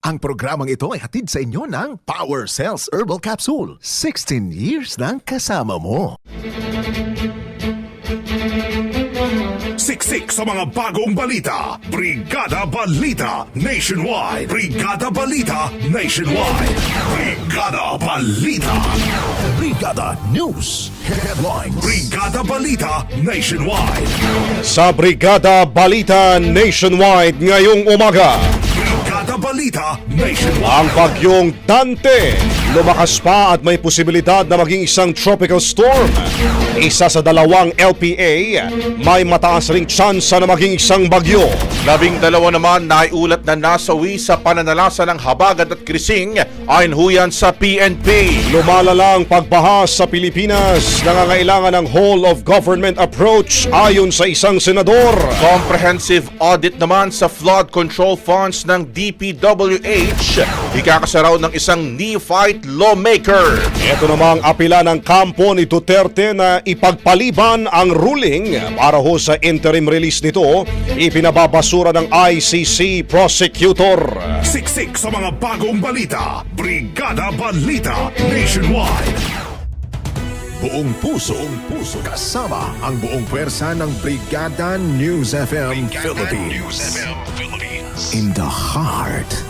Ang programang ito ay hatid sa inyo ng Power Cells Herbal Capsule. 16 years ng kasama mo. Siksik sa mga bagong balita. Brigada Balita Nationwide. Brigada Balita Nationwide. Brigada Balita. Brigada News Headlines. Brigada Balita Nationwide. Sa Brigada Balita Nationwide ngayong umaga, Brigada Balita Nationwide. ang bagyong Dante lumakas pa at may posibilidad na maging isang tropical storm. Isa sa dalawang LPA, may mataas ring tsansa na maging isang bagyo. Labing dalawa naman naiulat na nasawi sa pananalasa ng habagat at krising ayon huyan sa PNP. Lumalala ang pagbaha sa Pilipinas, nangangailangan ng whole of government approach ayon sa isang senador. Comprehensive audit naman sa flood control funds ng DPWH. Ikakasaraw ng isang neophyte lawmaker. Ito namang apila ng kampo ni Duterte na ipagpaliban ang ruling para ho sa interim release nito, ipinababasura ng ICC prosecutor. Siksik sa mga bagong balita. Brigada Balita Nationwide. Buong puso, buong puso. Kasama ang buong pwersa ng Brigada News FM Philippines. In the heart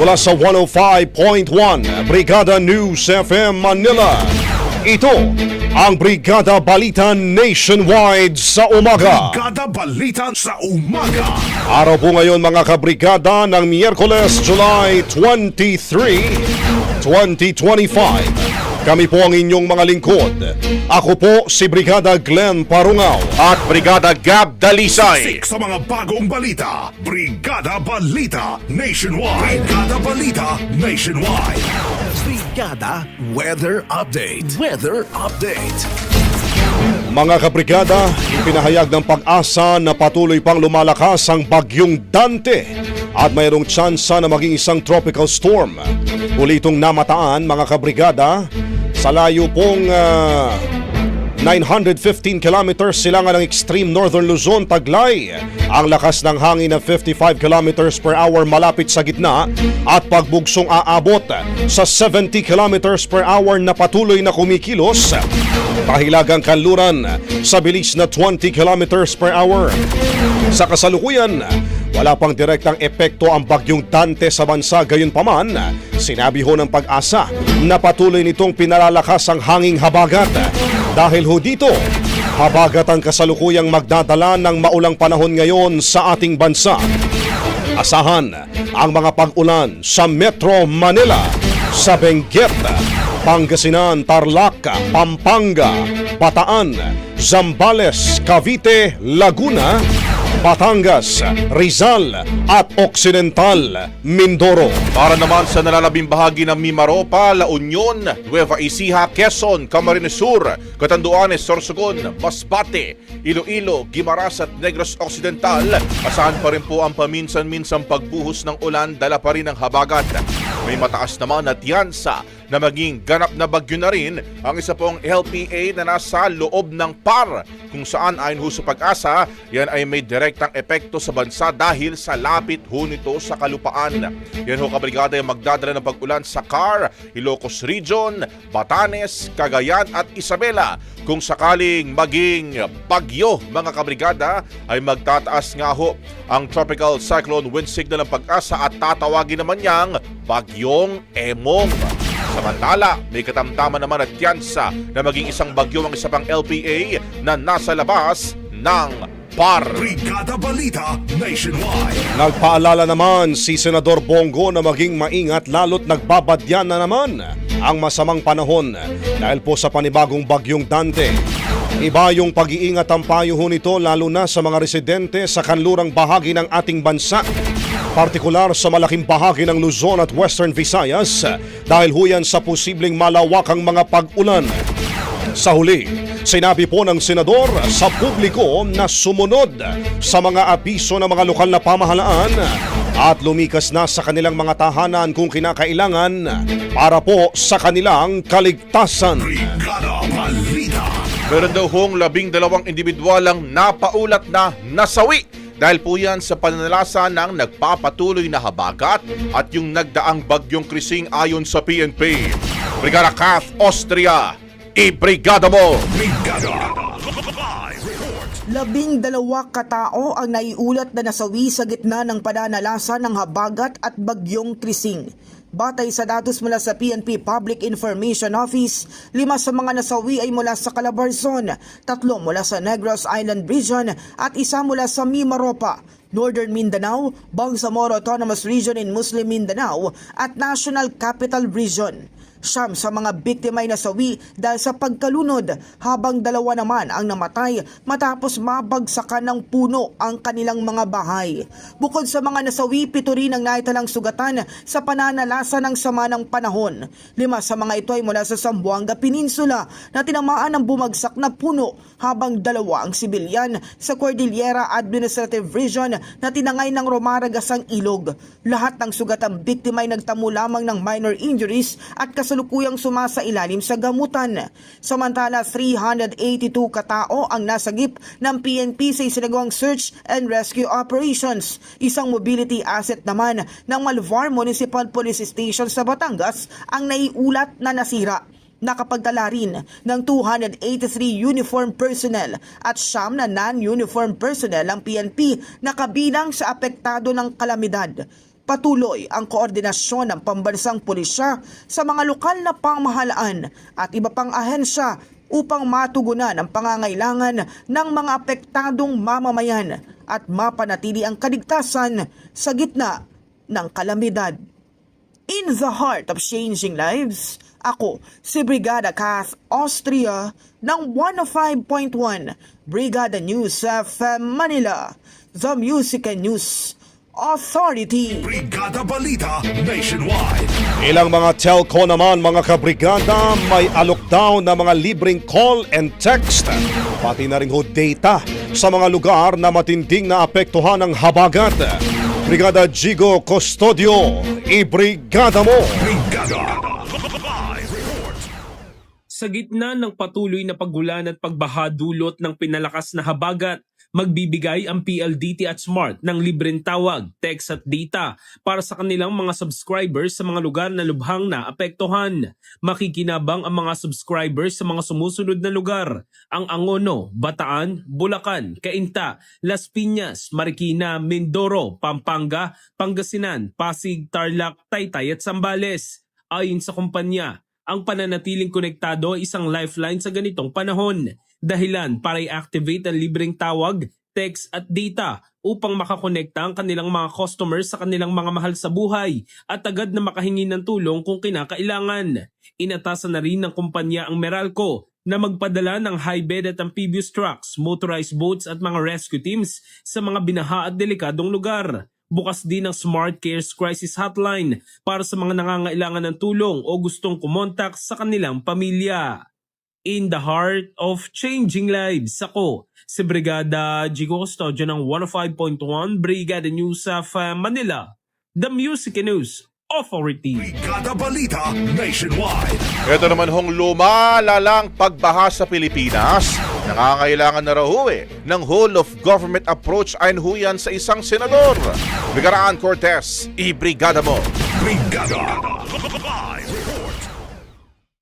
Mula sa 105.1 Brigada News FM Manila. Ito ang Brigada Balita Nationwide sa umaga. Brigada Balita sa umaga. Araw po ngayon mga kabrigada ng Miyerkules, July 23, 2025. Kami po ang inyong mga lingkod. Ako po si Brigada Glenn Parungaw. At Brigada Gab Dalisay. Siksik sa mga bagong balita. Brigada Balita Nationwide. Brigada Balita Nationwide. Brigada Weather Update. Weather Update. Mga kabrigada, ipinahayag ng pag-asa na patuloy pang lumalakas ang bagyong Dante at mayroong tsansa na maging isang tropical storm. Uli itong namataan mga kabrigada sa layo pong ah, 915 kilometers silangan ng extreme northern Luzon, Taglay. Ang lakas ng hangin na 55 kilometers per hour malapit sa gitna at pagbugsong aabot sa 70 kilometers per hour na patuloy na kumikilos. Pahilagang kanluran sa bilis na 20 kilometers per hour. Sa kasalukuyan, wala pang direktang epekto ang bagyong Dante sa bansa gayunpaman. Sinabi ho ng pag-asa na patuloy nitong pinalalakas ang hanging habagat. Dahil ho dito, habagat ang kasalukuyang magdadala ng maulang panahon ngayon sa ating bansa. Asahan ang mga pag-ulan sa Metro Manila, sa Benguet, Pangasinan, Tarlac, Pampanga, Bataan, Zambales, Cavite, Laguna, Batangas, Rizal at Occidental, Mindoro. Para naman sa nalalabing bahagi ng Mimaropa, La Union, Nueva Ecija, Quezon, Camarines Sur, Catanduanes, Sorsogon, Masbate, Iloilo, Guimaras at Negros Occidental, asahan pa rin po ang paminsan-minsang pagbuhos ng ulan dala pa rin ng habagat. May mataas naman na tiyansa na maging ganap na bagyo na rin ang isa pong LPA na nasa loob ng PAR kung saan ayon ho sa pag-asa, yan ay may direktang epekto sa bansa dahil sa lapit ho nito sa kalupaan. Yan ho kabrigada yung magdadala ng pag-ulan sa CAR, Ilocos Region, Batanes, Cagayan at Isabela. Kung sakaling maging bagyo mga kabrigada ay magtataas nga ho ang tropical cyclone wind signal ng pag-asa at tatawagin naman niyang bagyong Emong. Samantala, may katamtaman naman at tiyansa na maging isang bagyo ang isa pang LPA na nasa labas ng PAR. Brigada Balita Nationwide. Nagpaalala naman si Senador Bongo na maging maingat lalo't nagbabadyan na naman ang masamang panahon dahil po sa panibagong bagyong Dante. Iba yung pag-iingat ang payo nito lalo na sa mga residente sa kanlurang bahagi ng ating bansa. Partikular sa malaking bahagi ng Luzon at Western Visayas dahil huyan sa posibleng malawakang mga pag-ulan. Sa huli, sinabi po ng senador sa publiko na sumunod sa mga abiso ng mga lokal na pamahalaan at lumikas na sa kanilang mga tahanan kung kinakailangan para po sa kanilang kaligtasan. Brigada Balita. Meron daw hong labing dalawang individual ang napaulat na nasawi dahil po yan sa pananalasa ng nagpapatuloy na habagat at yung nagdaang bagyong krising ayon sa PNP. Brigada Kath Austria, i-brigada mo! Brigada. Labing dalawa katao ang naiulat na nasawi sa gitna ng pananalasa ng habagat at bagyong Trising. Batay sa datos mula sa PNP Public Information Office, lima sa mga nasawi ay mula sa Calabarzon, tatlo mula sa Negros Island Region at isa mula sa Mimaropa, Northern Mindanao, Bangsamoro Autonomous Region in Muslim Mindanao at National Capital Region. Siyam sa mga biktima ay nasawi dahil sa pagkalunod habang dalawa naman ang namatay matapos mabagsakan ng puno ang kanilang mga bahay. Bukod sa mga nasawi, pito rin ang naitalang sugatan sa pananalasa ng sama ng panahon. Lima sa mga ito ay mula sa Zamboanga Peninsula na tinamaan ng bumagsak na puno habang dalawa ang sibilyan sa Cordillera Administrative Region na tinangay ng Romaragas ang ilog. Lahat ng sugatang biktima ay nagtamo lamang ng minor injuries at kasalukuyang sumasa ilalim sa gamutan. Samantala, 382 katao ang nasagip ng PNP sa isinagawang search and rescue operations. Isang mobility asset naman ng Malvar Municipal Police Station sa Batangas ang naiulat na nasira nakapagdala rin ng 283 uniform personnel at siyam na non-uniform personnel ang PNP na kabilang sa apektado ng kalamidad. Patuloy ang koordinasyon ng pambansang pulisya sa mga lokal na pamahalaan at iba pang ahensya upang matugunan ang pangangailangan ng mga apektadong mamamayan at mapanatili ang kaligtasan sa gitna ng kalamidad. In the heart of changing lives, ako si Brigada Kath Austria ng 105.1 Brigada News FM Manila, the Music and News Authority. Brigada Balita Nationwide. Ilang mga telco naman mga kabrigada may alok down na mga libreng call and text. Pati na rin ho data sa mga lugar na matinding naapektuhan ng habagat. Brigada Gigo Custodio, i-brigada mo! Brigada. Sa gitna ng patuloy na paggulan at pagbaha dulot ng pinalakas na habagat, magbibigay ang PLDT at Smart ng libreng tawag, text at data para sa kanilang mga subscribers sa mga lugar na lubhang na apektuhan. Makikinabang ang mga subscribers sa mga sumusunod na lugar, ang Angono, Bataan, Bulacan, Cainta, Las Piñas, Marikina, Mindoro, Pampanga, Pangasinan, Pasig, Tarlac, Taytay at Sambales. Ayon sa kumpanya, ang pananatiling konektado ay isang lifeline sa ganitong panahon. Dahilan para i-activate ang libreng tawag, text at data upang makakonekta ang kanilang mga customers sa kanilang mga mahal sa buhay at agad na makahingi ng tulong kung kinakailangan. Inatasan na rin ng kumpanya ang Meralco na magpadala ng high bed at amphibious trucks, motorized boats at mga rescue teams sa mga binaha at delikadong lugar. Bukas din ang Smart Cares Crisis Hotline para sa mga nangangailangan ng tulong o gustong kumontak sa kanilang pamilya. In the heart of changing lives, ako si Brigada Jigo Custodio ng 105.1 Brigada News of uh, Manila, the Music and News Authority. Brigada Balita Nationwide. Ito naman hong lumalalang pagbaha sa Pilipinas. Nangangailangan na raw eh ng whole of government approach ayon ho yan sa isang senador. Bigaraan Cortez, i-brigada mo. Brigada Live.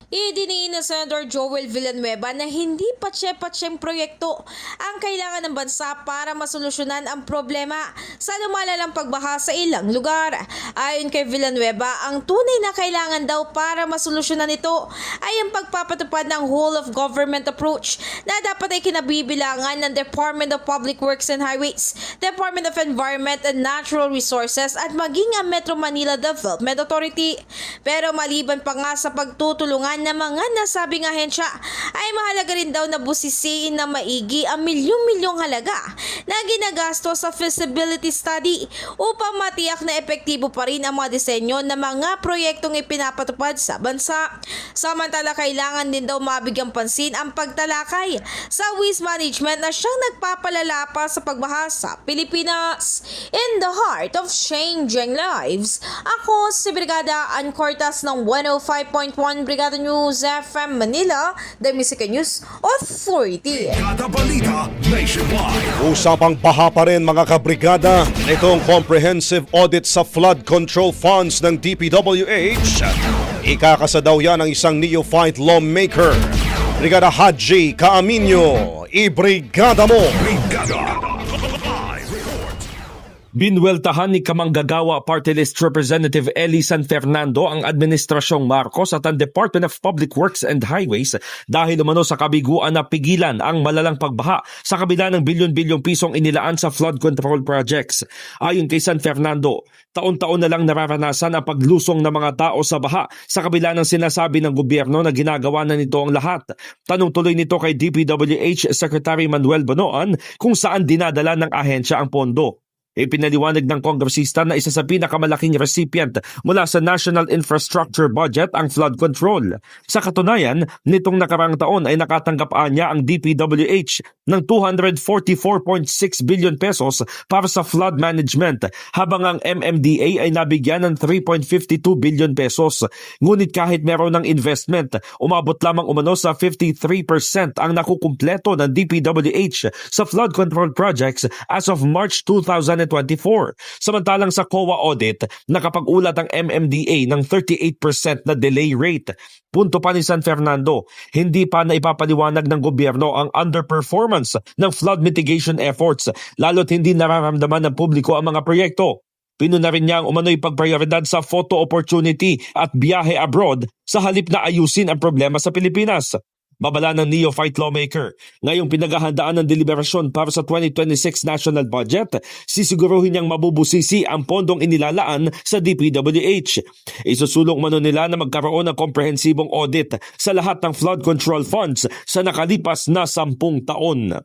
Idiniin na Senator Joel Villanueva na hindi patse-patsyeng proyekto ang kailangan ng bansa para masolusyonan ang problema sa lumalalang pagbaha sa ilang lugar. Ayon kay Villanueva, ang tunay na kailangan daw para masolusyonan ito ay ang pagpapatupad ng whole of government approach na dapat ay kinabibilangan ng Department of Public Works and Highways, Department of Environment and Natural Resources at maging ang Metro Manila Development Authority. Pero maliban pa nga sa pagtutulungan ng mga nasabing ahensya ay mahalaga rin daw na busisiin na maigi ang milyong-milyong halaga na ginagasto sa feasibility study upang matiyak na epektibo pa rin ang mga disenyo ng mga proyektong ipinapatupad sa bansa. Samantala kailangan din daw mabigyang pansin ang pagtalakay sa waste management na siyang nagpapalala pa sa pagbaha sa Pilipinas. In the heart of changing lives, ako si Brigada Ann Cortas ng 105.1 Brigada News FM Manila, the Music and News Authority. Brigada Balita Nationwide. Usapang baha pa rin mga kabrigada itong comprehensive audit sa flood control funds ng DPWH. Ikakasa daw yan ng isang neophyte lawmaker. Brigada Haji Kaaminyo, ibrigada mo! Brigada. Binweltahan ni Kamanggagawa Party List Representative Eli San Fernando ang Administrasyong Marcos at ang Department of Public Works and Highways dahil umano sa kabiguan na pigilan ang malalang pagbaha sa kabila ng bilyon-bilyong pisong inilaan sa flood control projects. Ayon kay San Fernando, taon-taon na lang nararanasan ang paglusong ng mga tao sa baha sa kabila ng sinasabi ng gobyerno na ginagawa na nito ang lahat. Tanong tuloy nito kay DPWH Secretary Manuel Bonoan kung saan dinadala ng ahensya ang pondo. Ipinaliwanag ng kongresista na isa sa pinakamalaking recipient mula sa National Infrastructure Budget ang flood control. Sa katunayan, nitong nakarang taon ay nakatanggap niya ang DPWH ng 244.6 billion pesos para sa flood management habang ang MMDA ay nabigyan ng 3.52 billion pesos. Ngunit kahit meron ng investment, umabot lamang umano sa 53% ang nakukumpleto ng DPWH sa flood control projects as of March 2024. Samantalang sa COA audit, nakapag-ulat ang MMDA ng 38% na delay rate. Punto pa ni San Fernando, hindi pa na ipapaliwanag ng gobyerno ang underperformance ng flood mitigation efforts lalo't hindi nararamdaman ng publiko ang mga proyekto. Pinuna rin niya ang umano'y pagprioridad sa photo opportunity at biyahe abroad sa halip na ayusin ang problema sa Pilipinas. Babala ng neophyte lawmaker. Ngayong pinaghahandaan ng deliberasyon para sa 2026 national budget, sisiguruhin niyang mabubusisi ang pondong inilalaan sa DPWH. Isusulong mano nila na magkaroon ng komprehensibong audit sa lahat ng flood control funds sa nakalipas na sampung taon.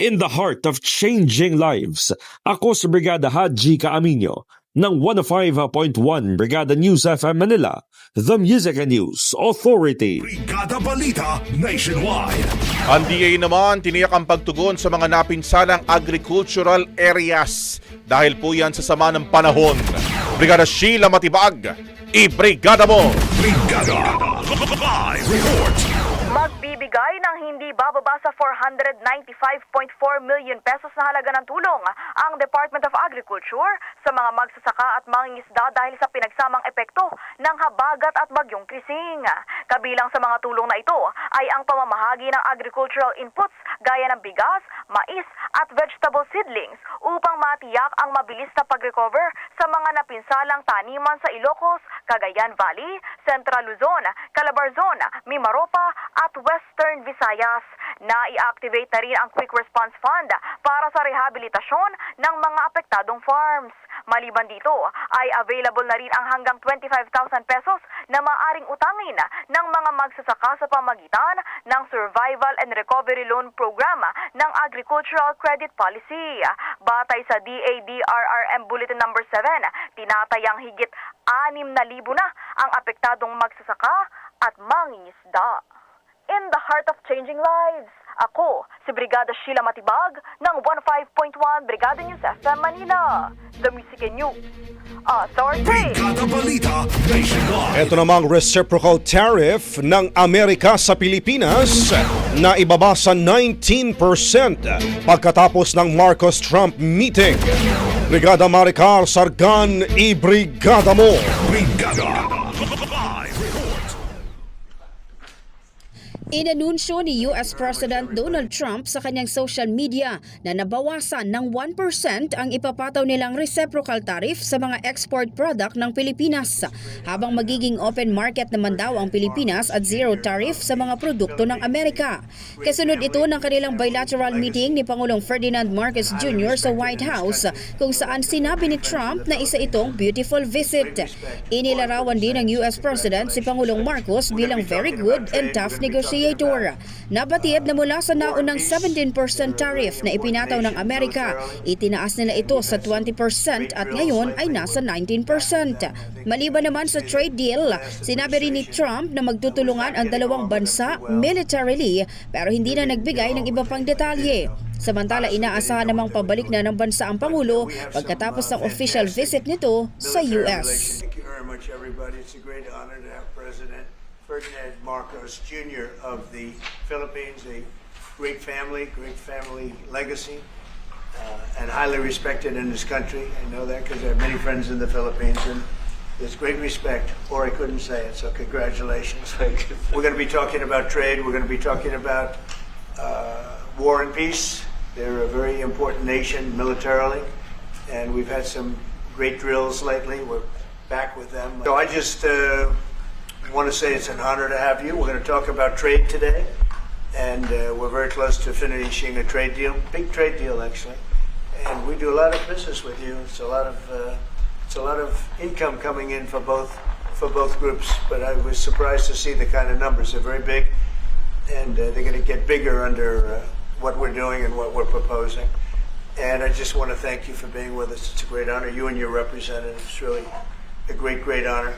In the heart of changing lives, ako si Brigada Haji Kaaminyo ng 105.1 Brigada News FM Manila, The Music and News Authority. Brigada Balita Nationwide. Ang DA naman tiniyak ang pagtugon sa mga napinsalang agricultural areas dahil po yan sa sama ng panahon. Brigada Sheila Matibag, i-brigada mo! Brigada Live Report. Nagbigay ng hindi bababa sa 495.4 million pesos na halaga ng tulong ang Department of Agriculture sa mga magsasaka at mangingisda dahil sa pinagsamang epekto ng habagat at bagyong krising. Kabilang sa mga tulong na ito ay ang pamamahagi ng agricultural inputs gaya ng bigas, mais at vegetable seedlings upang matiyak ang mabilis na pag-recover sa mga napinsalang taniman sa Ilocos, Cagayan Valley, Central Luzon, Calabarzon, Mimaropa at Western Visayas. Na-i-activate na rin ang Quick Response Fund para sa rehabilitasyon ng mga apektadong farms. Maliban dito, ay available na rin ang hanggang 25,000 pesos na maaring utangin ng mga magsasaka sa pamagitan ng Survival and Recovery Loan Program ng Agricultural Credit Policy. Batay sa DADRRM Bulletin Number 7, tinatayang higit 6,000 na ang apektadong magsasaka at mangingisda. In the heart of changing lives, ako si Brigada Sheila Matibag ng 15.1 Brigada News FM Manila. The Music and News Authority. Brigada Balita Nationwide. Ito namang reciprocal tariff ng Amerika sa Pilipinas na ibaba sa 19% pagkatapos ng Marcos-Trump meeting. Brigada Maricar Sargan, i-brigada mo! Brigada. Live report. Inanunsyo ni US President Donald Trump sa kanyang social media na nabawasan ng 1% ang ipapataw nilang reciprocal tariff sa mga export product ng Pilipinas habang magiging open market naman daw ang Pilipinas at zero tariff sa mga produkto ng Amerika. Kasunod ito ng kanilang bilateral meeting ni Pangulong Ferdinand Marcos Jr. sa White House kung saan sinabi ni Trump na isa itong beautiful visit. Inilarawan din ng US President si Pangulong Marcos bilang very good and tough negotiator. Nabatid na mula sa naunang 17% tariff na ipinataw ng Amerika, itinaas nila ito sa 20% at ngayon ay nasa 19%. Maliban naman sa trade deal, sinabi rin ni Trump na magtutulungan ang dalawang bansa militarily pero hindi na nagbigay ng iba pang detalye. Samantala inaasahan namang pabalik na ng bansa ang Pangulo pagkatapos ng official visit nito sa US. Ferdinand Marcos Jr. of the Philippines, a great family, great family legacy, uh, and highly respected in this country. I know that because I have many friends in the Philippines, and there's great respect, or I couldn't say it, so congratulations. We're going to be talking about trade. We're going to be talking about uh, war and peace. They're a very important nation militarily, and we've had some great drills lately. We're back with them. So I just uh, want to say it's an honor to have you. We're going to talk about trade today, and uh, we're very close to finishing a trade deal, big trade deal actually. And we do a lot of business with you. It's a lot of uh, it's a lot of income coming in for both for both groups. But I was surprised to see the kind of numbers. They're very big, and uh, they're going to get bigger under uh, what we're doing and what we're proposing. And I just want to thank you for being with us. It's a great honor. You and your representatives, really a great, great honor.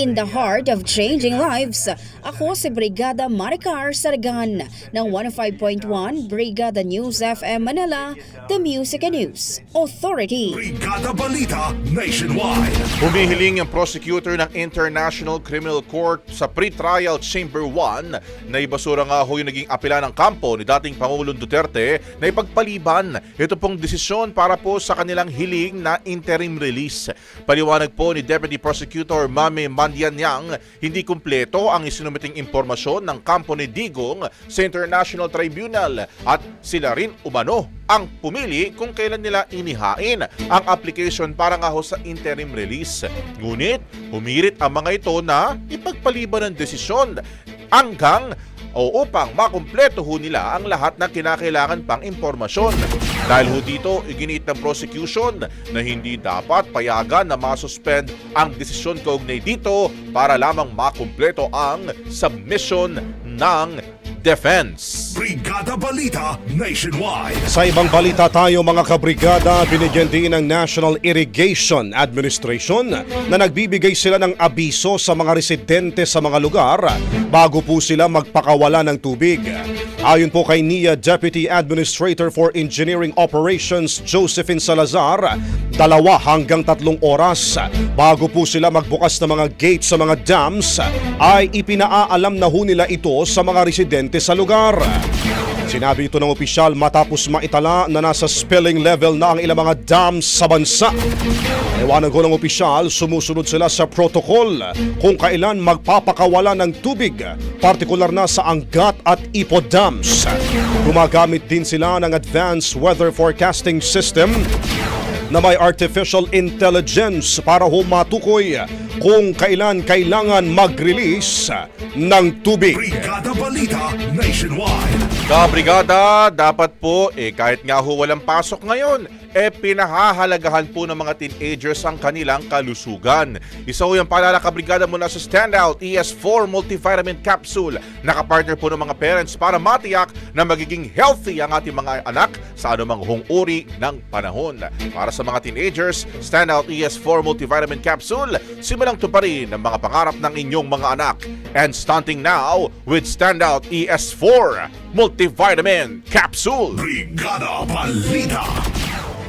In the heart of changing lives, ako si Brigada Maricar Sargan ng 105.1 Brigada News FM Manila, The Music and News Authority. Brigada Balita Nationwide. Humihiling ang prosecutor ng International Criminal Court sa pre-trial Chamber 1 na ibasura nga ho yung naging apela ng kampo ni dating Pangulong Duterte na ipagpaliban ito pong desisyon para po sa kanilang hiling na interim release. Paliwanag po ni Deputy Prosecutor Mami Mandianyang, hindi kumpleto ang isinumiting impormasyon ng kampo ni Digong sa International Tribunal at sila rin umano ang pumili kung kailan nila inihain ang application para nga ho sa interim release. Ngunit, humirit ang mga ito na ipagpaliban ng desisyon hanggang o upang makumpleto ho nila ang lahat ng kinakailangan pang impormasyon. Dahil ho dito, iginiit ng prosecution na hindi dapat payagan na masuspend ang desisyon kaugnay dito para lamang makumpleto ang submission ng defense. Brigada Balita Nationwide. Sa ibang balita tayo mga kabrigada, binigyan din ng National Irrigation Administration na nagbibigay sila ng abiso sa mga residente sa mga lugar bago po sila magpakawala ng tubig. Ayon po kay NIA Deputy Administrator for Engineering Operations Josephine Salazar, dalawa hanggang tatlong oras bago po sila magbukas ng mga gate sa mga dams ay ipinaaalam na ho nila ito sa mga residente sa lugar. Sinabi ito ng opisyal matapos maitala na nasa spilling level na ang ilang mga dams sa bansa. Ewanan ko ng opisyal, sumusunod sila sa protocol kung kailan magpapakawala ng tubig, partikular na sa Angat at Ipo Dams. Gumagamit din sila ng Advanced Weather Forecasting System na may artificial intelligence para humatukoy kung kailan kailangan mag-release ng tubig. Brigada Balita Nationwide. Kabrigada, dapat po, eh kahit nga ho walang pasok ngayon, eh pinahahalagahan po ng mga teenagers ang kanilang kalusugan. Isa ho yung paalala kabrigada mula sa Standout ES4 Multivitamin Capsule. Nakapartner po ng mga parents para matiyak na magiging healthy ang ating mga anak sa anumang hong uri ng panahon. Para sa mga teenagers, Standout ES4 Multivitamin Capsule, simulang tuparin ang mga pangarap ng inyong mga anak. And stunting now with Standout ES4 Multivitamin Capsule. Brigada Balita.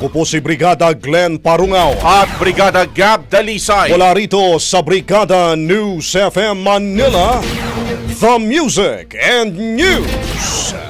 Ako po si Brigada Glenn Parungaw. At Brigada Gab Dalisay. Mula rito sa Brigada News FM Manila, The Music and News